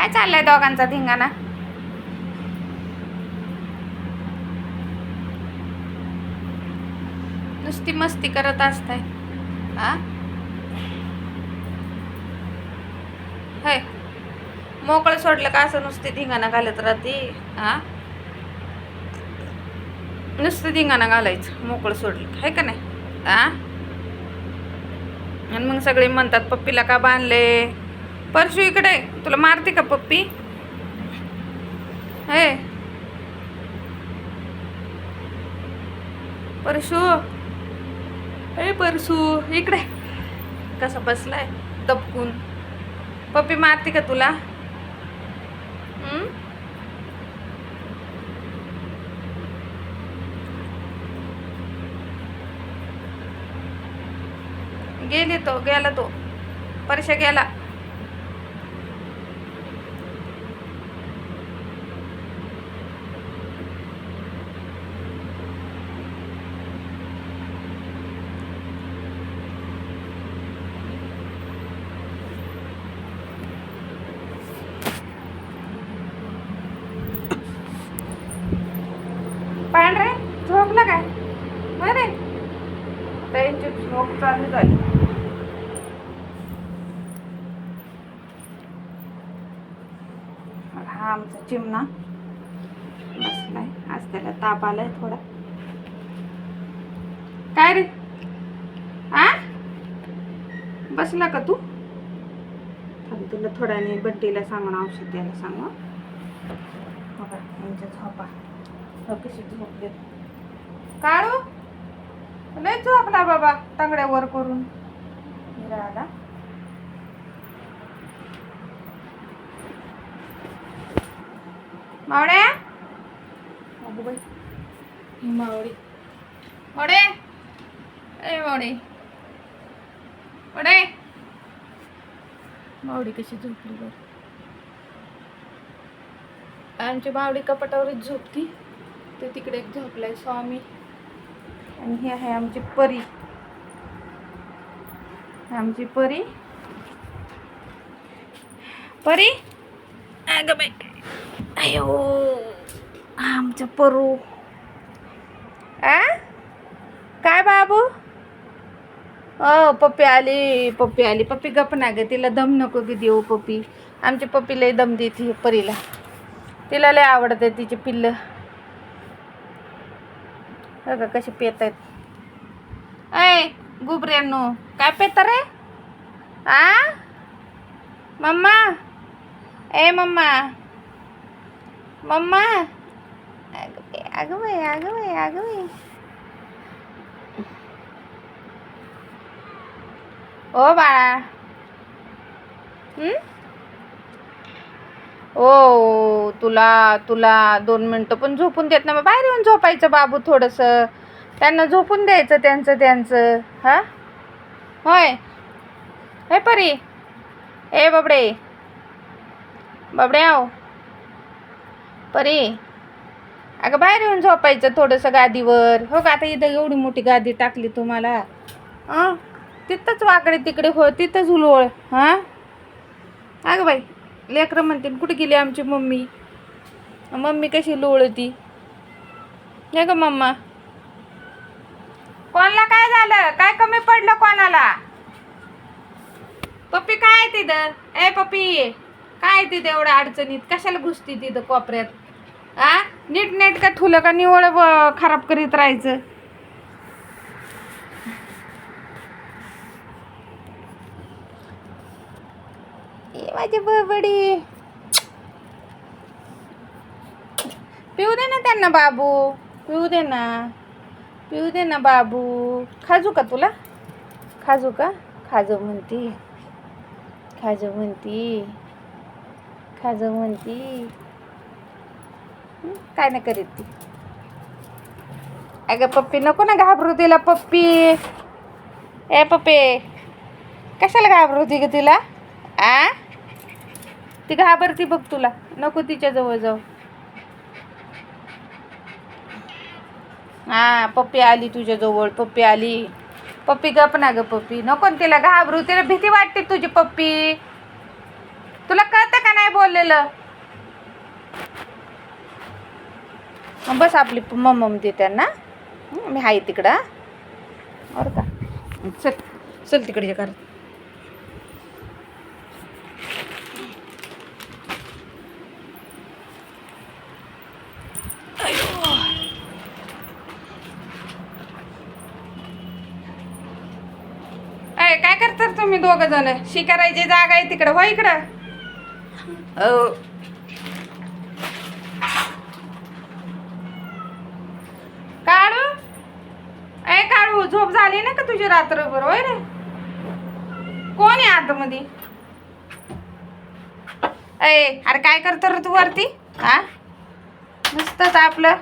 काय चाललंय दोघांचा धिंगाणा? नुसती मस्ती करत असताय. हे मोकळं सोडलं का असं नुसती धिंगाणा घालत राहते? हा नुसतं धिंगाणा घालायचं मोकळं सोडलं. आहे का नाही? हा आणि मग सगळे म्हणतात पप्पीला का बांधले? परशू इकडे तुला मारते का पप्पी? हे. परशू. ए परशू इकडे कसा बसलाय? दबकून. पप्पी मारते का तुला? गेले तो गेला तो. परशा गेला पांढरे झोपला काय बरे त्यांची झोप चालू झाली हा आमचा चिमणा. बसलाय आज त्याला ताप आलाय थोडा. काय रे? आ? बसला का तू? तुला थोड्याने बड्डीला सांगून औषध द्यायला सांगू हं. झोपा. कशी झोपले काढू लय झोपला बाबा तांगड्या वर करून. आला मावड्या अगं बाई मावडी मोडे ए मावडी मोडे मावडी कशी झोपली बरं? आमची मावडी कपाटावरच झोपती. ते तिकडे एक झोपलाय स्वामी. आणि ही आहे आमची परी. आमची परी. परी? अगं बाई. अयो आमचं परू. आ? काय बाबू? ओ पप्पी आली पप्पी आली. पप्पी गप ना ग तिला दम नको की देऊ पप्पी. आमची पप्पी लय दम देते परीला. तिला लय आवडते तिची पिल्लं. हो का कशी पेत आहेत ऐ गुबऱ्यांनो काय पेत रे आ मम्मा ए मम्मा मम्मा अगं बाई अगं बाई अगं बाई अगं बाई ओ बाळा हं? ओ तुला तुला दोन मिनटं पण झोपून देत ना मग बाहेर येऊन झोपायचं बाबू थोडंसं. त्यांना झोपून द्यायचं त्यांचं त्यांचं. हां? होय. हे परी. ए बाबडे. बाबडे आव हो. परी. अगं बाहेर येऊन झोपायचं थोडंसं गादीवर. हो का आता इथं एवढी मोठी गादी टाकली तुम्हाला. हां तिथंच वाकडे तिकडे हो तिथंच उलवळ. हां? अगं बाई. लेकरं म्हणते कुठे गेली आमची मम्मी? मम्मी कशी लोळती? हे ग मम्मा. कोणाला काय झालं? काय कमी पडलं कोणाला? पप्पी काय आहे तिथं? ए पप्पी काय आहे तिथं एवढ्या अडचणीत? कशाला घुसती तिथं कोपऱ्यात? आ? नीट नेट का थुलं का निवळ खराब करीत राहायचं ए माझी बबडी? पिऊ दे ना त्यांना बाबू. पिऊ दे ना. पिऊ दे ना बाबू. खाजू का तुला? खाजू का? खाजू म्हणती. खाजू म्हणती. खाजू म्हणती. काय नाही करीत ती. अगं पप्पी नको ना घाबरू तिला पप्पी. ए पप्पे. कशाला घाबरू ती ग तिला? आ? ती घाबरती बघ तुला. नको तिच्या जवळ जाऊ. हा पप्पी आली तुझ्या जवळ पप्पी आली. पप्पी गप ना ग पप्पी. नको तिला घाबरू. तिला भीती वाटते तुझी पप्पी. तुला कळतं का नाही बोललेलं? बस आपली मम्म दे त्यांना. मी आहे तिकडं. बरं का. चल चल तिकडे कर. काय करतात तुम्ही दोघ जण? शिकारायची जागा आहे तिकडं हो इकडं. काळू? ए काळू झोप झाली ना का तुझी रात्रभर? होय रे? कोण आहे आतमध्ये? ए अरे काय करतो रे तू वरती? हा नुसतंच आपलं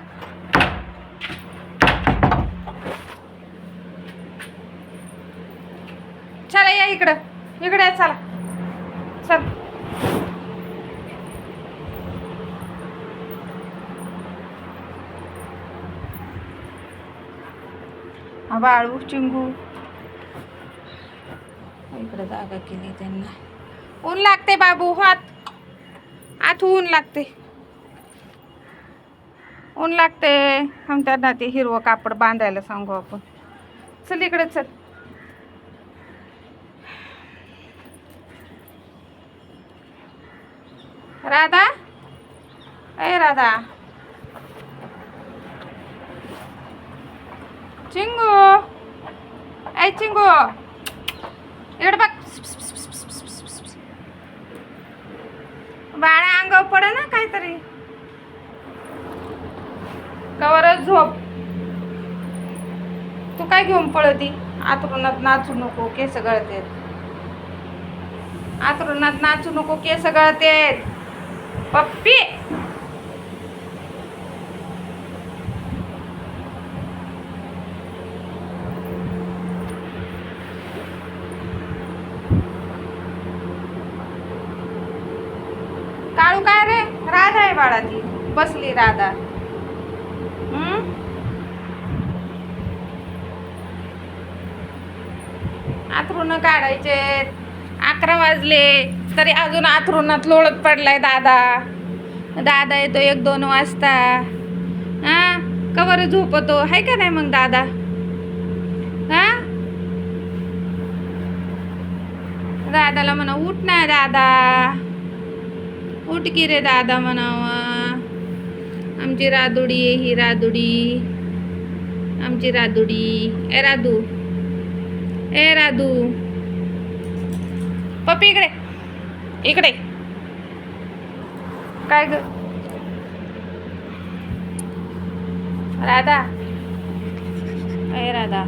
चला या इकडं इकडे चला. चल. बाळू चिंगू. इकडे जागा केली त्यांना. ऊन लागते बाबू हात. आत ऊन लागते ऊन लागते हम त्यांना ते हिरवं कापड बांधायला सांगू आपण. चल इकडे चल. राधा? ए राधा. चिंगू. ऐ चिंगू. इकडे बघ. बाळा अंग पड ना काहीतरी. कवरच झोप. तू काय घेऊन पळती? आतरुणात नाचू नको केस गळतेत. आतरुणात नाचू नको केस गळते पप्पी. काळू काय रे? राधा आहे बाळा ती बसली राधा. हम्म? आथरुण काढायचे अकरा वाजले. तरी अजून आथरुणात लोळत पडलाय दादा. दादा येतो एक दोन वाजता. हा? कवर झोपतो? आहे का नाही मग दादा? हा? दादाला म्हणा उठ ना दादा. उठ की रे दादा म्हणाव. आमची रादुडी आहे ही रादुडी. आमची रादुडी. ए राधू ए राधू पप्पी इकडे. इकडे. काय ग? राधा. ए राधा.